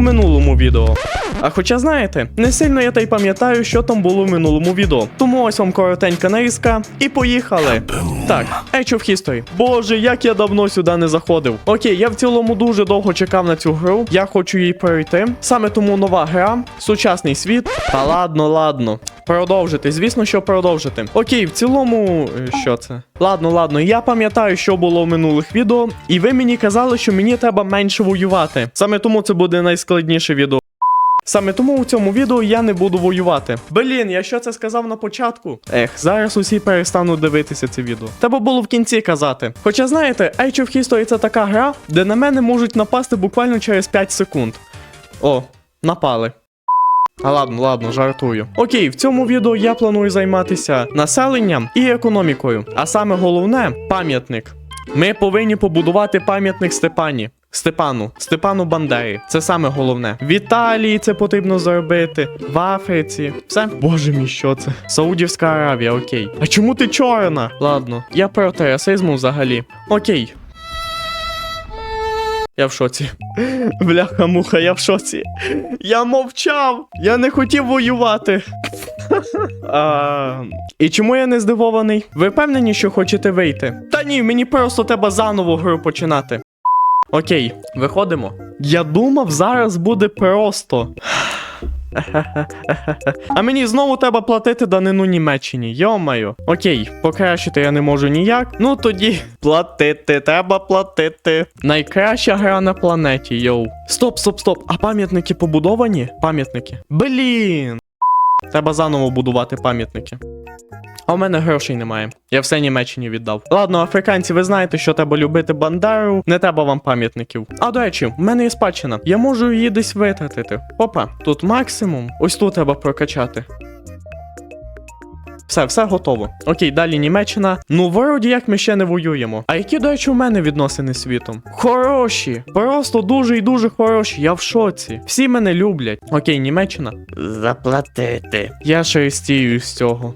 минулому відео. А хоча знаєте, не сильно я та й пам'ятаю, що там було в минулому відео. Тому ось вам коротенька нарізка і поїхали. Так, Age of History. Боже, як я давно сюди не заходив. Окей, я в цілому дуже довго чекав на цю гру. Я хочу її перейти. Саме тому нова гра, сучасний світ. Та ладно, ладно. Продовжити, звісно, що продовжити. Окей, в цілому, е, що це? Ладно, ладно, я пам'ятаю, що було в минулих відео, і ви мені казали, що мені треба менше воювати. Саме тому це буде найскладніше відео. Саме тому у цьому відео я не буду воювати. Блін, я що це сказав на початку? Ех, зараз усі перестануть дивитися це відео. Треба було в кінці казати. Хоча знаєте, Age of History це така гра, де на мене можуть напасти буквально через 5 секунд. О, напали. А ладно, ладно, жартую. Окей, в цьому відео я планую займатися населенням і економікою. А саме головне пам'ятник. Ми повинні побудувати пам'ятник Степані. Степану, Степану Бандері. Це саме головне. В Італії це потрібно зробити, в Африці. Все. Боже мій, що це? Саудівська Аравія, окей. А чому ти чорна? Ладно, я проти расизму взагалі. Окей. Я в шоці. Бляха муха, я в шоці. Я мовчав! Я не хотів воювати. А, і чому я не здивований? Ви впевнені, що хочете вийти? Та ні, мені просто треба заново гру починати. Окей, виходимо. Я думав, зараз буде просто. А мені знову треба платити данину Німеччині. Йомаю. Окей, покращити я не можу ніяк. Ну тоді платити, треба платити. Найкраща гра на планеті, йоу. Стоп, стоп, стоп. А пам'ятники побудовані? Пам'ятники. Блін. Треба заново будувати пам'ятники. А у мене грошей немає. Я все Німеччині віддав. Ладно, африканці, ви знаєте, що треба любити Бандеру, не треба вам пам'ятників. А до речі, в мене є спадщина. Я можу її десь витратити. Опа, тут максимум. Ось тут треба прокачати. Все, все готово. Окей, далі Німеччина. Ну, вроді як ми ще не воюємо. А які, до речі, у мене відносини з світом? Хороші! Просто дуже і дуже хороші. Я в шоці. Всі мене люблять. Окей, Німеччина. Заплатити. Я шерстію з цього.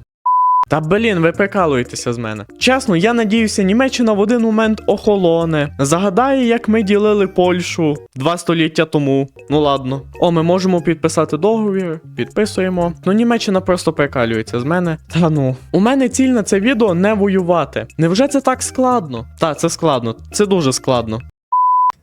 Та блін, ви прикалуєтеся з мене. Чесно, я надіюся, Німеччина в один момент охолоне. Загадає, як ми ділили Польщу два століття тому. Ну ладно. О, ми можемо підписати договір. Підписуємо. Ну, Німеччина просто прикалюється з мене. Та ну. У мене ціль на це відео не воювати. Невже це так складно? Та, це складно. Це дуже складно.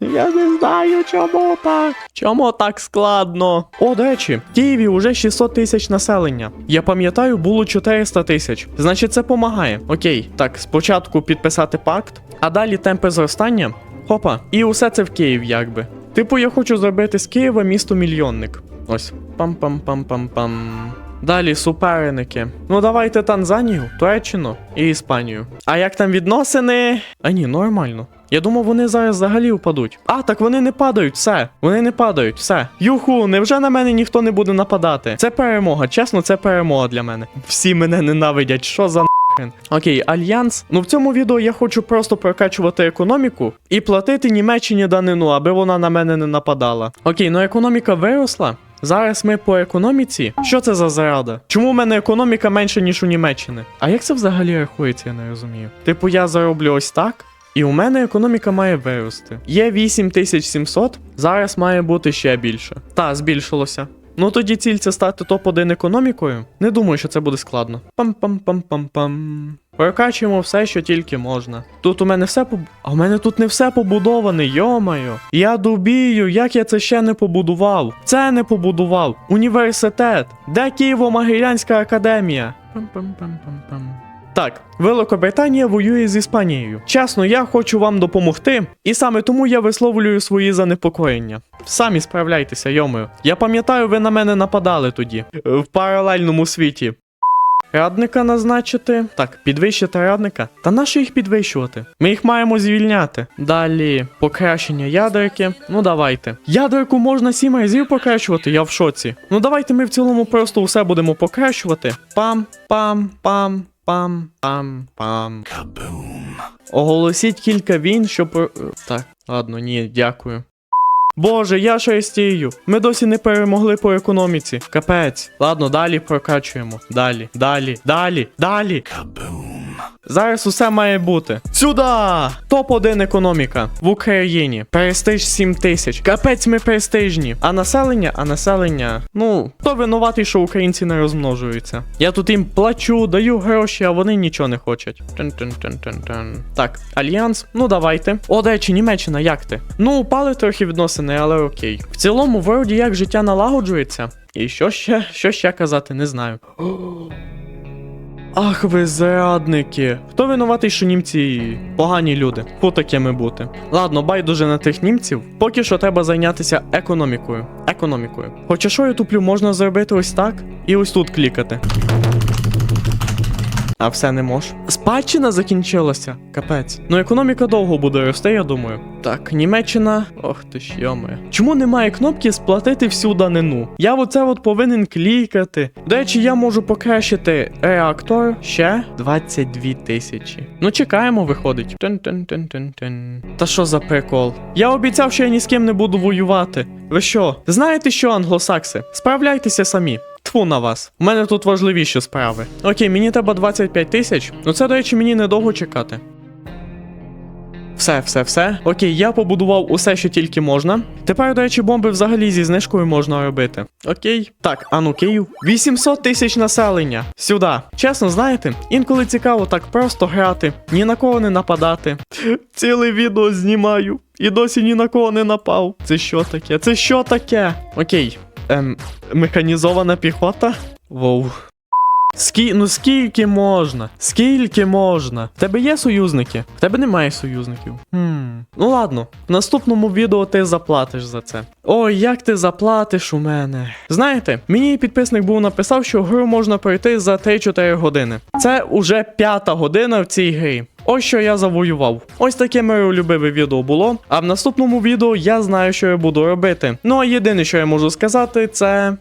Я не знаю, чому так. Чому так складно? О, до речі, в Києві уже 600 тисяч населення. Я пам'ятаю, було 400 тисяч. Значить, це помагає. Окей, так, спочатку підписати пакт, а далі темпи зростання. Хопа, і усе це в Київ, якби. Типу, я хочу зробити з Києва місто мільйонник. Ось. Пам-пам-пам-пам-пам. Далі суперники. Ну давайте Танзанію, Туреччину і Іспанію. А як там відносини? А ні, нормально. Я думав, вони зараз взагалі впадуть. А, так вони не падають, все. Вони не падають, все. Юху, невже на мене ніхто не буде нападати? Це перемога, чесно, це перемога для мене. Всі мене ненавидять, що за? Окей, альянс. Ну в цьому відео я хочу просто прокачувати економіку і платити Німеччині данину, аби вона на мене не нападала. Окей, ну економіка виросла. Зараз ми по економіці. Що це за зрада? Чому в мене економіка менша, ніж у Німеччини? А як це взагалі рахується, я не розумію. Типу, я зароблю ось так. І у мене економіка має вирости. Є 8700, зараз має бути ще більше. Та, збільшилося. Ну тоді ціль це стати топ-1 економікою. Не думаю, що це буде складно. Пам-пам-пам-пам-пам. Прокачуємо все, що тільки можна. Тут у мене все поб... А у мене тут не все побудоване, йомаю. Я дубію, як я це ще не побудував. Це не побудував. Університет. Де Києво-Могилянська академія? Пам-пам-пам-пам-пам. Так, Великобританія воює з Іспанією. Чесно, я хочу вам допомогти, і саме тому я висловлюю свої занепокоєння. Самі справляйтеся, йомою. Я пам'ятаю, ви на мене нападали тоді, е, в паралельному світі. Радника назначити. Так, підвищити радника. Та нащо їх підвищувати? Ми їх маємо звільняти. Далі покращення ядерки. Ну давайте. Ядерку можна сім разів покращувати, я в шоці. Ну давайте ми в цілому просто усе будемо покращувати. Пам, пам, пам. Пам, пам, пам. Кабум. Оголосіть кілька війн, щоб. е, Так, ладно, ні, дякую. Боже, я шестію. Ми досі не перемогли по економіці. Капець. Ладно, далі прокачуємо. Далі, далі, далі, далі. Зараз усе має бути. Сюда! Топ-1 економіка в Україні. Престиж 7 тисяч. Капець ми престижні. А населення, а населення. Ну, хто винуватий, що українці не розмножуються. Я тут їм плачу, даю гроші, а вони нічого не хочуть. Тин-тин-тин-тин-тин. Так, альянс, ну давайте. О, до речі, Німеччина, як ти? Ну, упали трохи відносини, але окей. В цілому, вроді як життя налагоджується. І що ще, що ще казати, не знаю. Ах, ви зрадники. Хто винуватий, що німці погані люди? Фу такими бути. Ладно, байдуже на тих німців. Поки що треба зайнятися економікою. Економікою. Хоча що я туплю, можна зробити ось так і ось тут клікати. А все не мож. Спадщина закінчилася. Капець. Ну економіка довго буде рости, я думаю. Так, Німеччина. Ох ти ж йоме. Чому немає кнопки сплатити всю данину? Я оце от повинен клікати. До речі, я можу покращити реактор ще 22 тисячі. Ну, чекаємо, виходить. Тин-тин-тин-тин-тин. Та що за прикол? Я обіцяв, що я ні з ким не буду воювати. Ви що? Знаєте що, англосакси? Справляйтеся самі. Тфу на вас. У мене тут важливіші справи. Окей, мені треба 25 тисяч. Ну це, до речі, мені недовго чекати. Все, все, все. Окей, я побудував усе, що тільки можна. Тепер, до речі, бомби взагалі зі знижкою можна робити. Окей. Так, а ну Київ. 800 тисяч населення. Сюди. Чесно, знаєте, інколи цікаво так просто грати, ні на кого не нападати. Ціле відео знімаю. І досі ні на кого не напав. Це що таке? Це що таке? Окей. Ем, механізована піхота? Воу. Скі... Ну скільки можна? Скільки можна? В тебе є союзники? В тебе немає союзників. Хм. Ну ладно, в наступному відео ти заплатиш за це. Ой, як ти заплатиш у мене. Знаєте, мені підписник був написав, що гру можна пройти за 3-4 години. Це уже п'ята година в цій грі. Ось що я завоював. Ось таке моє улюбиве відео було. А в наступному відео я знаю, що я буду робити. Ну а єдине, що я можу сказати, це.